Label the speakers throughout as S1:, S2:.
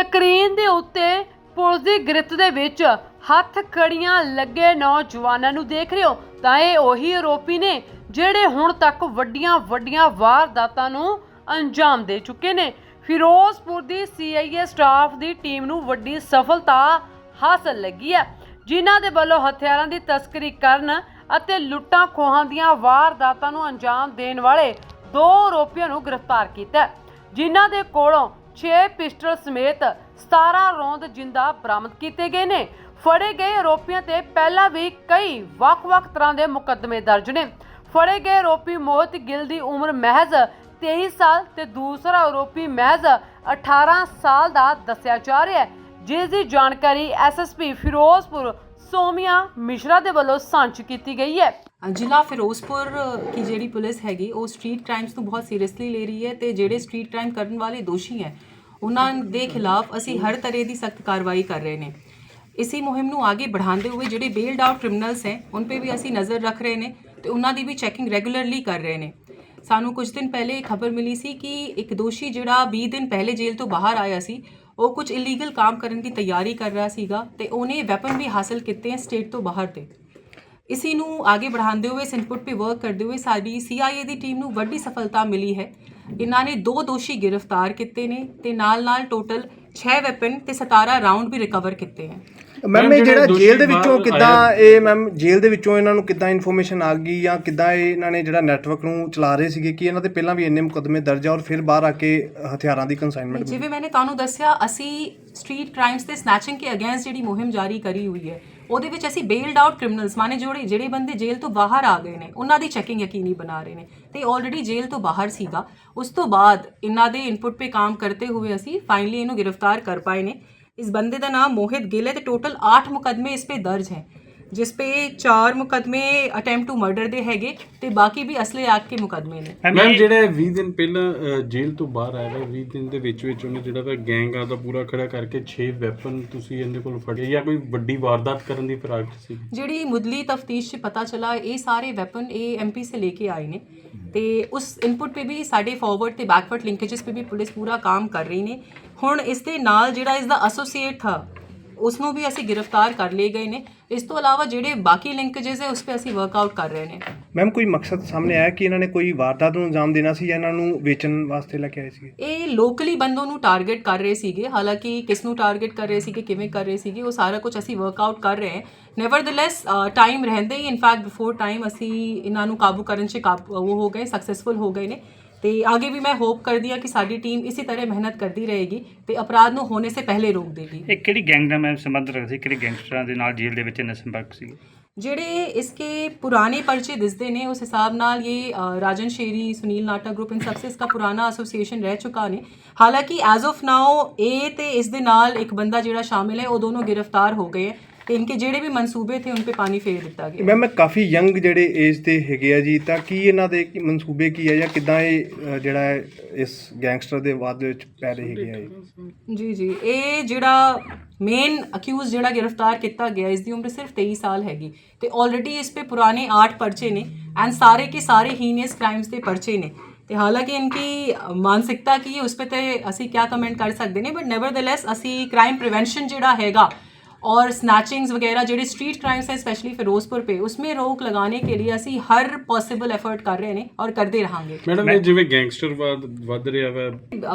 S1: Screen ਦੇ ਉੱਤੇ police ਦੀ ਗ੍ਰਿਫਤ ਦੇ ਵਿੱਚ ਹੱਥ ਕੜੀਆਂ ਲੱਗੇ ਨੌਜਵਾਨਾਂ ਨੂੰ ਦੇਖ ਰਹੇ ਹੋ। ਤਾਂ ਇਹ ਉਹੀ ਆਰੋਪੀ ਨੇ ਜਿਹੜੇ ਹੁਣ ਤੱਕ ਵੱਡੀਆਂ ਵੱਡੀਆਂ ਵਾਰਦਾਤਾਂ ਨੂੰ ਅੰਜਾਮ ਦੇ ਚੁੱਕੇ ਨੇ। ਫਿਰੋਜ਼ਪੁਰ ਦੀ ਸੀਆਈਏ ਸਟਾਫ ਦੀ ਟੀਮ ਨੂੰ ਵੱਡੀ ਸਫਲਤਾ ਹਾਸਲ ਲੱਗੀ ਹੈ। ਜਿਨ੍ਹਾਂ ਦੇ ਵੱਲੋਂ ਹਥਿਆਰਾਂ ਦੀ ਤਸਕਰੀ ਕਰਨ ਅਤੇ ਲੁੱਟਾਂ ਖੋਹਾਂ ਦੀਆਂ ਵਾਰਦਾਤਾਂ ਨੂੰ ਅੰਜਾਮ ਦੇਣ ਵਾਲੇ ਦੋ ਆਰੋਪੀਆਂ ਨੂੰ ਗ੍ਰਿਫਤਾਰ ਕੀਤਾ ਜਿਨ੍ਹਾਂ ਦੇ ਕੋਲੋਂ 6 ਪਿਸਟਲ ਸਮੇਤ 17 ਰੌਂਦ ਜਿੰਦਾ ਬਰਾਮਦ ਕੀਤੇ ਗਏ ਨੇ। ਫੜੇ ਗਏ ਆਰੋਪੀਆਂ ਤੇ ਪਹਿਲਾਂ ਵੀ ਕਈ ਵੱਖ-ਵੱਖ ਤਰ੍ਹਾਂ ਦੇ ਮੁਕੱਦਮੇ ਦਰਜ ਨੇ। ਫੜੇ ਗਏ ਆਰੋਪੀ ਮੋਹਿਤ ਗਿੱਲ ਦੀ ਉਮਰ ਮਹਿਜ਼ 23 ਸਾਲ ਤੇ ਦੂਸਰਾ ਆਰੋਪੀ ਮਹਿਜ਼ 18 ਸਾਲ ਦਾ ਦੱਸਿਆ ਜਾ ਰਿਹਾ ਹੈ। ਜਿਸ ਦੀ ਜਾਣਕਾਰੀ ਐਸਐਸਪੀ ਫਿਰੋਜ਼ਪੁਰ ਸੋਮਿਆ ਮਿਸ਼ਰਾ ਦੇ ਵੱਲੋਂ ਸਾਂਝ ਕੀਤੀ ਗਈ ਹੈ।
S2: ਜ਼ਿਲ੍ਹਾ ਫਿਰੋਜ਼ਪੁਰ ਕੀ ਜਿਹੜੀ ਪੁਲਿਸ ਹੈਗੀ, ਉਹ ਸਟਰੀਟ ਕ੍ਰਾਈਮਸ ਨੂੰ ਬਹੁਤ ਸੀਰੀਅਸਲੀ ਲੈ ਰਹੀ ਹੈ ਤੇ ਜਿਹੜੇ ਸਟਰੀਟ ਕ੍ਰਾਈਮ ਕਰਨ ਵਾਲੇ ਦੋਸ਼ੀ ਹੈ, ਉਹਨਾਂ ਦੇ ਖਿਲਾਫ ਅਸੀਂ ਹਰ ਤਰ੍ਹਾਂ ਦੀ ਸਖਤ ਕਾਰਵਾਈ ਕਰ ਰਹੇ ਨੇ। ਇਸੀ ਮੁਹਿੰਮ ਨੂੰ ਆਗੇ बढ़ाते ਹੋਏ ਜਿਹੜੇ ਬੇਲਡ ਆਊਟ ਕ੍ਰਿਮਨਲਸ ਹੈ, ਉਨ पे ਵੀ ਅਸੀਂ ਨਜ਼ਰ ਰੱਖ ਰਹੇ ਨੇ ਤੇ ਉਹਨਾਂ ਦੀ ਵੀ ਚੈਕਿੰਗ ਰੈਗੂਲਰਲੀ ਕਰ ਰਹੇ ਨੇ। ਸਾਨੂੰ ਕੁਝ ਦਿਨ ਪਹਿਲੇ ਇਹ ਖਬਰ ਮਿਲੀ ਸੀ ਕਿ ਇੱਕ ਦੋਸ਼ੀ ਜਿਹੜਾ 20 ਦਿਨ ਪਹਿਲੇ ਜੇਲ੍ਹ ਤੋਂ ਬਾਹਰ ਆਇਆ ਸੀ ਉਹ ਕੁਝ ਇਲੀਗਲ ਕੰਮ ਕਰਨ ਦੀ ਤਿਆਰੀ ਕਰ ਰਿਹਾ ਸੀਗਾ ਤੇ ਉਹਨੇ ਵੈਪਨ ਵੀ ਹਾਸਲ ਕੀਤੇ ਹੈ ਸਟੇਟ ਤੋਂ ਬਾਹਰ 'ਤੇ ਇਸੇ ਨੂੰ ਆਗੇ ਵਧਾਉਂਦੇ ਹੋਏ ਇਸ ਇਨਪੁਟ 'ਤੇ ਵਰਕ ਕਰਦੇ ਹੋਏ ਸਾਡੀ ਸੀਆਈਏ ਦੀ ਟੀਮ ਨੂੰ ਵੱਡੀ ਸਫਲਤਾ ਮਿਲੀ ਹੈ। ਇਹਨਾਂ ਨੇ ਦੋ ਦੋਸ਼ੀ ਗ੍ਰਿਫਤਾਰ ਕੀਤੇ ਨੇ ਤੇ ਨਾਲ-ਨਾਲ ਟੋਟਲ 6 ਵੈਪਨ ਤੇ 17 ਰਾਉਂਡ ਵੀ ਰਿਕਵਰ ਕੀਤੇ ਹਨ
S3: ਮੈਮ ਇਹ
S4: ਜਿਹੜਾ
S3: ਜੇਲ੍ਹ ਦੇ ਵਿੱਚੋਂ ਕਿੱਦਾਂ ਇਹ ਮੈਮ ਜੇਲ੍ਹ ਦੇ ਵਿੱਚੋਂ ਇਹਨਾਂ ਨੂੰ ਕਿੱਦਾਂ ਇਨਫੋਰਮੇਸ਼ਨ ਆ ਗਈ ਜਾਂ ਕਿੱਦਾਂ ਇਹ ਇਹਨਾਂ ਨੇ ਜਿਹੜਾ ਨੈਟਵਰਕ ਨੂੰ ਚਲਾ ਰਹੇ ਸੀਗੇ ਕਿ ਇਹਨਾਂ ਤੇ ਪਹਿਲਾਂ ਵੀ ਇੰਨੇ ਮੁਕਦਮੇ ਦਰਜ ਆ ਔਰ ਫਿਰ ਬਾਹਰ ਆ ਕੇ ਹਥਿਆਰਾਂ ਦੀ ਕਨਸਾਈਨਮੈਂਟ
S2: ਜਿਵੇਂ ਮੈਨੇ ਤੁਹਾਨੂੰ ਦੱਸਿਆ ਅਸੀਂ ਸਟਰੀਟ ਕ੍ਰਾਈਮਸ ਤੇ ਸਨੈਚਿੰਗ ਕੇ ਅਗੇਂਸਟ ਜਿਹੜੀ ਮੁਹਿੰਮ ਜਾਰੀ ਕਰੀ ਹੋਈ ਹੈ ਉਹਦੇ ਵਿੱਚ ਅਸੀਂ ਬੇਲਡ ਆਊਟ ਕ੍ਰਿਮੀਨਲਸ ਮਾਨੇ ਜਿਹੜੇ ਜਿਹੜੇ ਬੰਦੇ ਜੇਲ੍ਹ ਤੋਂ ਬਾਹਰ ਆ ਗਏ ਨੇ ਉਹਨਾਂ ਦੀ ਚੈਕਿੰਗ ਯਕੀਨੀ ਬਣਾ ਰਹੇ ਨੇ। ਤੇ ਆਲਰੇਡੀ ਜੇਲ੍ਹ ਤੋਂ ਬਾਹਰ ਸੀਗਾ। ਉਸ ਤੋਂ ਬਾਅਦ ਇਹਨਾਂ ਦੇ ਇਨਪੁੱਟ 'ਤੇ ਕੰਮ ਕਰਦੇ ਹੋਏ ਅਸੀਂ ਫਾਈਨਲੀ ਇਹਨੂੰ ਗ੍ਰਿਫਤਾਰ ਕਰ ਪਾਏ ਨੇ। ਇਸ ਬੰਦੇ ਦਾ ਨਾਮ ਮੋਹਿਤ ਗਿੱਲ ਹੈ ਤੇ ਟੋਟਲ 8 ਮੁਕਦਮੇ ਇਸ पे ਦਰਜ ਹੈ ਜਿਸ ਪੇ ਚਾਰ ਮੁਕਦਮੇ ਅਟੈਂਪਟ ਟੂ ਮਰਡਰ ਦੇ ਹੈਗੇ ਤੇ ਬਾਕੀ ਵੀ ਅਸਲੇ ਆਕ ਕੇ ਮੁਕਦਮੇ ਨੇ।
S4: ਮੈਮ ਜਿਹੜਾ 20 ਦਿਨ ਪਹਿਲਾਂ ਜੇਲ੍ਹ ਤੋਂ ਬਾਹਰ ਆਇਆ ਵਾ 20 ਦਿਨ ਦੇ ਵਿੱਚ ਵਿੱਚ ਉਹਨੇ ਜਿਹੜਾ ਵਾ ਗੈਂਗ ਆ ਦਾ ਪੂਰਾ ਖੜਾ ਕਰਕੇ 6 ਵੈਪਨ ਤੁਸੀਂ ਇਹਦੇ ਕੋਲ ਫੜੇ ਜਾਂ ਕੋਈ ਵੱਡੀ ਵਾਰਦਾਤ ਕਰਨ ਦੀ ਫਿਰਾਕ ਸੀ?
S2: ਜਿਹੜੀ ਮੁੱਢਲੀ ਤਫਤੀਸ਼ 'ਚ ਪਤਾ ਚਲਾ ਇਹ ਸਾਰੇ ਵੈਪਨ ਇਹ ਐਮਪੀ ਸੇ ਲੈ ਕੇ ਆਏ ਨੇ ਤੇ ਉਸ ਇਨਪੁਟ ਪੇ ਵੀ ਸਾਡੇ ਫਾਰਵਰਡ ਤੇ ਬੈਕਵਰਡ ਲਿੰਕੇजेस ਪੇ ਵੀ ਪੁਲਿਸ ਪੂਰਾ ਕੰਮ ਕਰ ਰਹੀ ਨੇ। ਹੁਣ ਇਸ ਦੇ ਨਾਲ ਜਿਹੜਾ ਇਸ ਦਾ ਐਸੋਸੀਏਟ ਥਾ ਉਸ ਨੂੰ ਵੀ ਅਸੀਂ ਗ੍ਰਿਫਤਾਰ ਕਰ ਲਏ ਗਏ ਨੇ। ਇਸ ਤੋਂ ਇਲਾਵਾ ਜਿਹੜੇ ਬਾਕੀ ਲਿੰਕੇजेस ਹੈ ਉਸ ਤੇ ਅਸੀਂ ਵਰਕਆਊਟ ਕਰ ਰਹੇ ਨੇ।
S3: ਮੈਮ ਕੋਈ ਮਕਸਦ ਸਾਹਮਣੇ ਆਇਆ ਕਿ ਇਹਨਾਂ ਨੇ ਕੋਈ ਵਾਰਦਾਤ ਨੂੰ ਅੰਜਾਮ ਦੇਣਾ ਸੀ ਜਾਂ ਇਹਨਾਂ ਨੂੰ ਵੇਚਣ ਵਾਸਤੇ ਲੈ ਕੇ ਆਏ ਸੀਗੇ?
S2: ਇਹ ਲੋਕਲੀ ਬੰਦੋਂ ਨੂੰ ਟਾਰਗੇਟ ਕਰ ਰਹੇ ਸੀਗੇ। ਹਾਲਾਂਕਿ ਕਿਸ ਨੂੰ ਟਾਰਗੇਟ ਕਰ ਰਹੇ ਸੀਗੇ ਕਿਵੇਂ ਕਰ ਰਹੇ ਸੀਗੇ ਉਹ ਸਾਰਾ ਕੁਝ ਅਸੀਂ ਵਰਕਆਊਟ ਕਰ ਰਹੇ ਹਾਂ। ਨੈਵਰਦਲੈਸ ਟਾਈਮ ਰਹਿੰਦੇ ਹੀ ਇਨਫੈਕਟ ਬਿਫੋਰ ਟਾਈਮ ਅਸੀਂ ਇਹਨਾਂ ਨੂੰ ਕਾਬੂ ਕਰਨ 'ਚ ਕਾਬੂ ਉਹ ਹੋ ਗਏ ਸਕਸੈਸਫੁਲ ਹੋ ਗਏ ਨੇ। ਤੇ ਅੱਗੇ ਵੀ ਮੈਂ ਹੋਪ ਕਰਦੀ ਹਾਂ ਕਿ ਸਾਡੀ ਟੀਮ ਇਸੇ ਤਰ੍ਹਾਂ ਮਿਹਨਤ ਕਰਦੀ ਰਹੇਗੀ ਤੇ ਅਪਰਾਧ ਨੂੰ ਹੋਣੇ ਸੇ ਪਹਿਲੇ ਰੋਕ ਦੇਗੀ।
S5: ਇਹ ਕਿਹੜੀ ਗੈਂਗ ਦਾ ਮੈਂ ਸੰਬੰਧ ਰੱਖਦਾ ਕਿਹੜੇ ਗੈਂਗਸਟਰਾਂ ਦੇ ਨਾਲ ਜੇਲ੍ਹ ਦੇ ਵਿੱਚ ਇਹਨਾਂ ਸੰਪਰਕ ਸੀ?
S2: ਜਿਹੜੇ ਇਸਕੇ ਪੁਰਾਣੇ ਪਰਚੇ ਦਿਸਦੇ ਨੇ ਉਸ ਹਿਸਾਬ ਨਾਲ ਇਹ ਅ, ਰਾਜਨ ਸ਼ੇਰੀ ਸੁਨੀਲ ਨਾਟਾ ਗਰੁੱਪ ਇਨ ਸਭ ਸੇ ਇਸका ਪੁਰਾਣਾ ਐਸੋਸੀਏਸ਼ਨ ਰਹਿ ਚੁੱਕਾ ਨੇ। ਹਾਲਾਂਕਿ ਐਜ਼ ਆਫ ਨਾਓ ਇਹ ਤੇ ਇਸ ਦੇ ਨਾਲ ਇੱਕ ਬੰਦਾ ਜਿਹੜਾ ਸ਼ਾਮਿਲ ਹੈ ਉਹ ਦੋਨੋਂ ਗ੍ਰਿਫਤਾਰ ਹੋ ਗਏ ਹੈ। ਤੇ ਇਨਕੇ ਜਿਹੜੇ ਵੀ ਮਨਸੂਬੇ ਥੇ ਉਨ पे ਪਾਣੀ ਫੇਰ ਦਿੱਤਾ ਗਿਆ
S3: ਮੈਮ ਇਹ ਕਾਫੀ ਯੰਗ ਜਿਹੜੇ ਏਜ ਦੇ ਹੈਗੇ ਆ ਜੀ ਤਾਂ ਕੀ ਇਹਨਾਂ ਦੇ ਕੀ ਮਨਸੂਬੇ ਕੀ ਆ ਜਾਂ ਕਿੱਦਾਂ ਇਹ ਅ, ਜਿਹੜਾ ਹੈ ਇਸ ਗੈਂਗਸਟਰ ਦੇ ਵਾਦ ਦੇ ਵਿੱਚ ਪੈ ਰਹੇ ਹੈਗੇ ਆ ਇਹ
S2: ਜੀ ਜੀ ਇਹ ਜਿਹੜਾ ਮੇਨ ਅਕਿਊਜ਼ ਜਿਹੜਾ ਗ੍ਰਿਫਤਾਰ ਕੀਤਾ ਗਿਆ ਇਸ ਦੀ ਉਮਰ ਸਿਰਫ 23 ਸਾਲ ਹੈਗੀ ਤੇ ਆਲਰੇਡੀ ਇਸ पे ਪੁਰਾਣੇ 8 ਪਰਚੇ ਨੇ ਐਂਡ ਸਾਰੇ ਕੇ ਸਾਰੇ ਹੀਨੀਅਸ ਕ੍ਰਾਈਮਸ ਦੇ ਪਰਚੇ ਨੇ ਤੇ ਹਾਲਾਂਕਿ ਇਨਕੀ ਮਾਨਸਿਕਤਾ ਕੀ ਹੈ ਉਸ पे ਤੇ ਅਸੀਂ ਕੀ ਕਮੈਂਟ ਕਰ ਸਕਦੇ ਨੇ ਬਟ ਨੈਵਰਦਲੈਸ ਅਸੀਂ ਕ੍ਰਾਈਮ ਪ੍ਰੀਵੈਂਸ਼ਨ ਜਿਹੜਾ ਹੈਗਾ और स्नैचिंग्स वगैरह ਜਿਹੜੇ ਸਟਰੀਟ ਕ੍ਰਾਈਮਸ ਹੈ ਸਪੈਸ਼ਲੀ ਫਿਰੋਜ਼ਪੁਰ पे उसमें रोक लगाने के लिए ਅਸੀਂ ਹਰ ਪੋਸੀਬਲ ਐਫਰਟ ਕਰ ਰਹੇ ਨੇ ਔਰ ਕਰਦੇ ਰਹਾਂਗੇ
S4: ਮੈਡਮ ਇਹ ਜਿਵੇਂ ਗੈਂਗਸਟਰ ਵਾਦ ਵੱਧ ਰਿਹਾ ਵਾ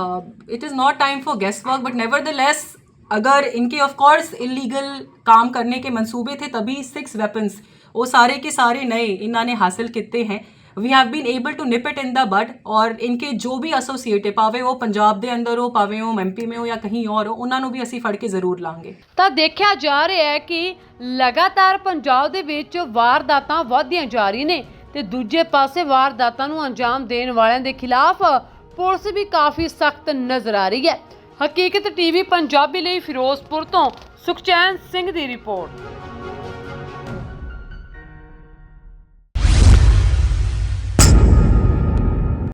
S2: uh, it is not time for guesswork but nevertheless अगर इनके ऑफ कोर्स इलीगल काम करने के मंसूबे थे तभी सिक्स वेपन्स वो सारे के सारे नए इन्होंने हासिल किए हैं we have been able to nip it in the bud और इनके जो भी एसोसिएट है भावे वो पंजाब ਦੇ ਅੰਦਰ ਹੋ ਭਾਵੇਂ ਉਹ ਐਮਪੀ ਮੇ ਹੋ ਜਾਂ ਕਹੀਂ ਔਰ ਹੋ ਉਹਨਾਂ ਨੂੰ ਵੀ ਅਸੀਂ ਫੜ ਕੇ ਜ਼ਰੂਰ ਲਾਂਗੇ
S1: ਤਾਂ ਦੇਖਿਆ ਜਾ ਰਿਹਾ ਹੈ ਕਿ ਲਗਾਤਾਰ ਪੰਜਾਬ ਦੇ ਵਿੱਚ ਵਾਰਦਾਤਾਂ ਵਧਦੀਆਂ ਜਾ ਰਹੀਆਂ ਨੇ ਤੇ ਦੂਜੇ ਪਾਸੇ ਵਾਰਦਾਤਾਂ ਨੂੰ ਅੰਜਾਮ ਦੇਣ ਵਾਲਿਆਂ ਦੇ ਖਿਲਾਫ ਪੁਲਿਸ ਵੀ ਕਾਫੀ ਸਖਤ ਨਜ਼ਰ ਆ ਰਹੀ ਹੈ ਹਕੀਕਤ ਟੀਵੀ ਪੰਜਾਬੀ ਲਈ ਫਿਰੋਜ਼ਪੁਰ ਤੋਂ ਸੁਖਚੈਨ ਸਿੰਘ ਦੀ ਰਿਪੋਰਟ